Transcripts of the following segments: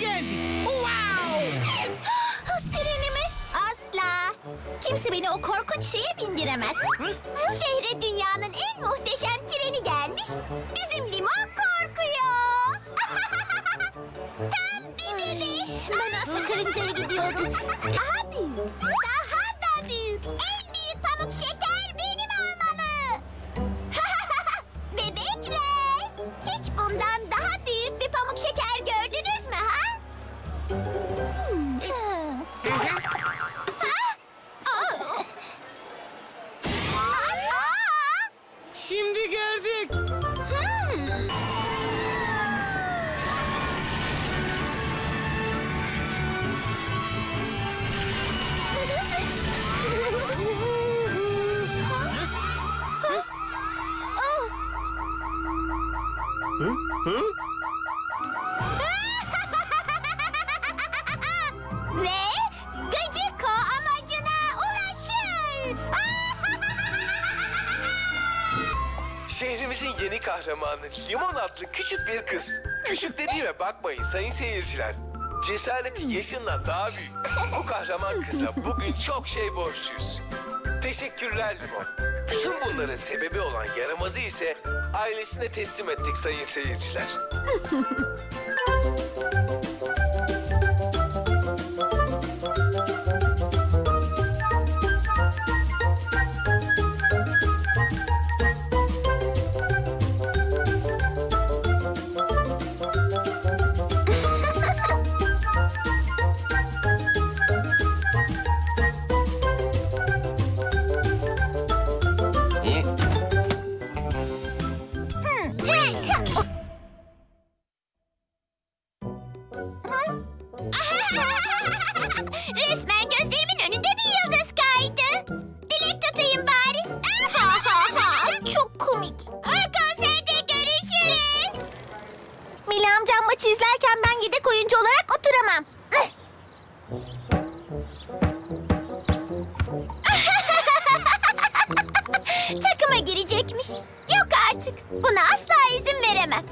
geldik. Wow! Hız treni mi? Asla. Kimse beni o korkunç şeye bindiremez. Şehre dünyanın en muhteşem treni gelmiş. Bizim limon korkuyor. Tam bebek. Ben atlı karıncaya gidiyorum. Daha büyük. Daha da büyük. En Şehrimizin yeni kahramanı Limon adlı küçük bir kız. Küçük dediğime bakmayın sayın seyirciler. Cesareti yaşından daha büyük. Bu kahraman kıza bugün çok şey borçluyuz. Teşekkürler Limon. Bütün bunların sebebi olan yaramazı ise ailesine teslim ettik sayın seyirciler. artık. Buna asla izin veremem.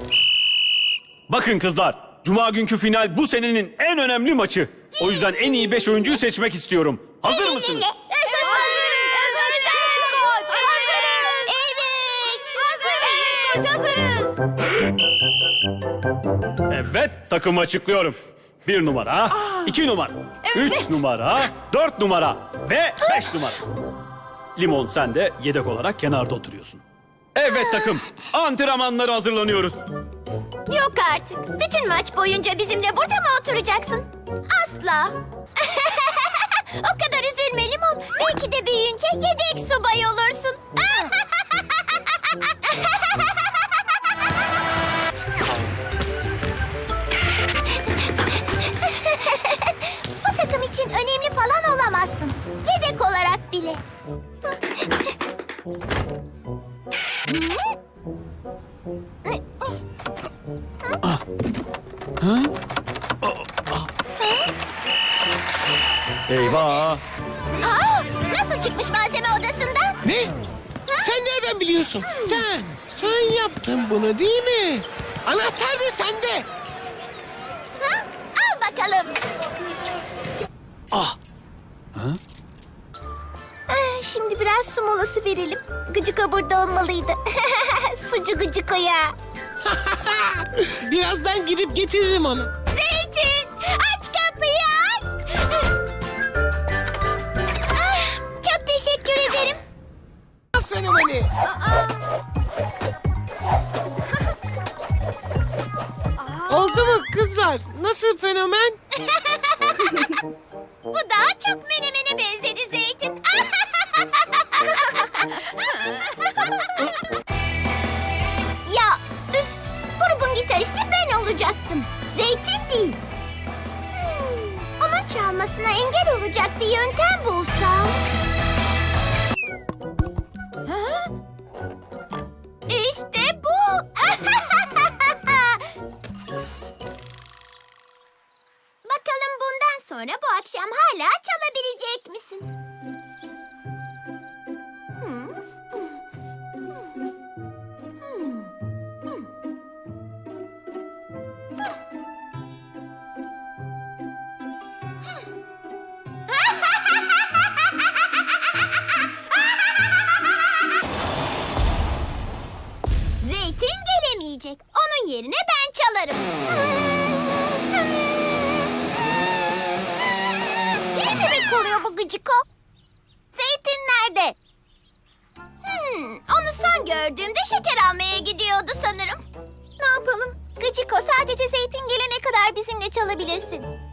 Bakın kızlar, Cuma günkü final bu senenin en önemli maçı. O yüzden en iyi 5 oyuncuyu seçmek istiyorum. Hazır mısınız? Evet. Hazırız. Evet, takımı açıklıyorum. Bir numara, iki numara, üç numara, dört numara ve beş numara. Limon sen de yedek olarak kenarda oturuyorsun. Evet takım, antrenmanlara hazırlanıyoruz. Yok artık. Bütün maç boyunca bizimle burada mı oturacaksın? Asla. o kadar üzülme Limon. Belki de büyüyünce yedek subay olursun. Eyvah! Aa, nasıl çıkmış malzeme odasından? Ne? Sen nereden biliyorsun? Sen, sen yaptın bunu değil mi? Anahtar da sende. Ha? Al bakalım. Ah, Ah, Şimdi biraz su molası verelim. Gıcıko burada olmalıydı. Sucu Gıcıko'ya. birazdan gidip getiririm onu. Zeytin aç kapıyı aç. Ah, çok teşekkür ederim. Nasıl fenomeni? Oldu mu kızlar? Nasıl fenomen? Bu daha olacak bir yöntem söyleyecek. Onun yerine ben çalarım. Ne demek oluyor bu gıcıko? Zeytin nerede? Hmm, onu son gördüğümde şeker almaya gidiyordu sanırım. Ne yapalım? Gıcıko sadece zeytin gelene kadar bizimle çalabilirsin.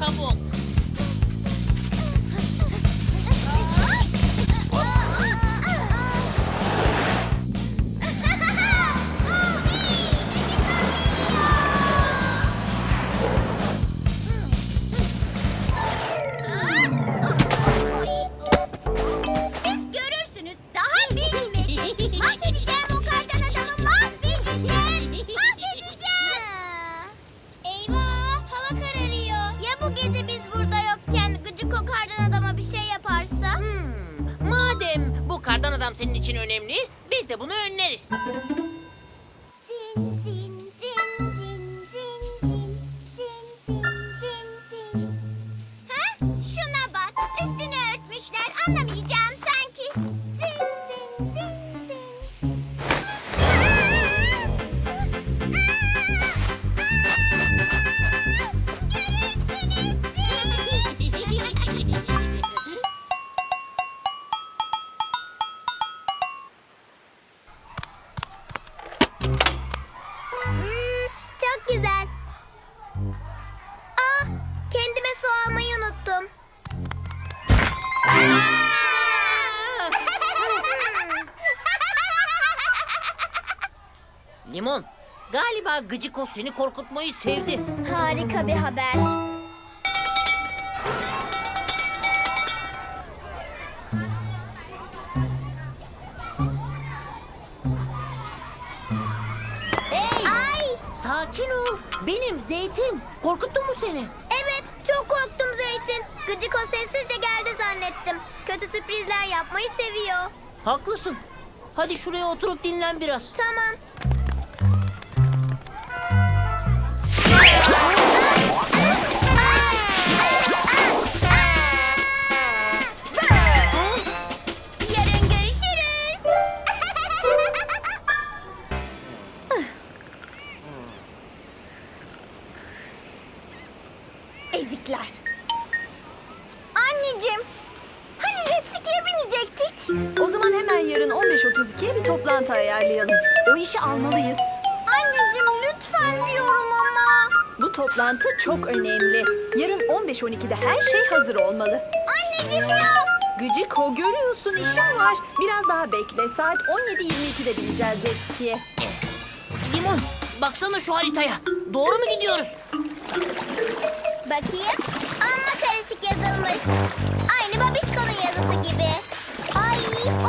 全部 Sim. Limon, galiba Gıcıko seni korkutmayı sevdi. Harika bir haber. Hey, Ay, sakin ol. Benim Zeytin. Korkuttum mu seni? evet çok korktum Zeytin. Gıcık o sessizce geldi zannettim. Kötü sürprizler yapmayı seviyor. Haklısın. Hadi şuraya oturup dinlen biraz. Tamam. O işi almalıyız. Anneciğim lütfen diyorum ama. Bu toplantı çok önemli. Yarın 15.12'de her şey hazır olmalı. Anneciğim ya. Gıcıko görüyorsun işim var. Biraz daha bekle. Saat 17.22'de bineceğiz jet ski'ye. Limon, baksana şu haritaya. Doğru mu gidiyoruz? Bakayım. Amma karışık yazılmış. Aynı babişkonun yazısı gibi. Ay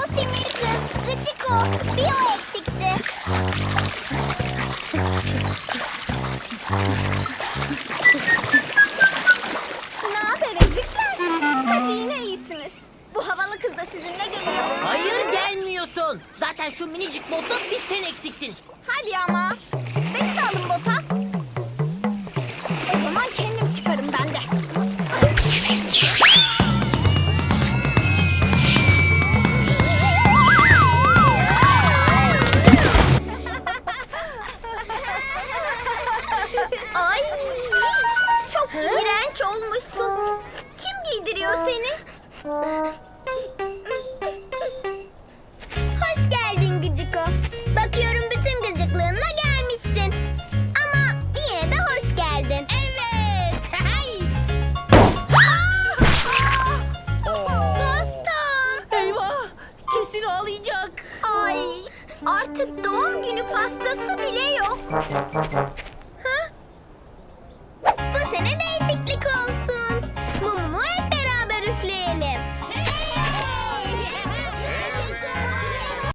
o sinir kız. Gıcık o. Bir o eksikti. Gelmiyorsun. Zaten şu minicik botta bir sen eksiksin. Hadi ama. Beni de alın bota. O zaman kendim çıkarım ben de. Ay, çok iğrenç olmuşsun. Kim giydiriyor seni?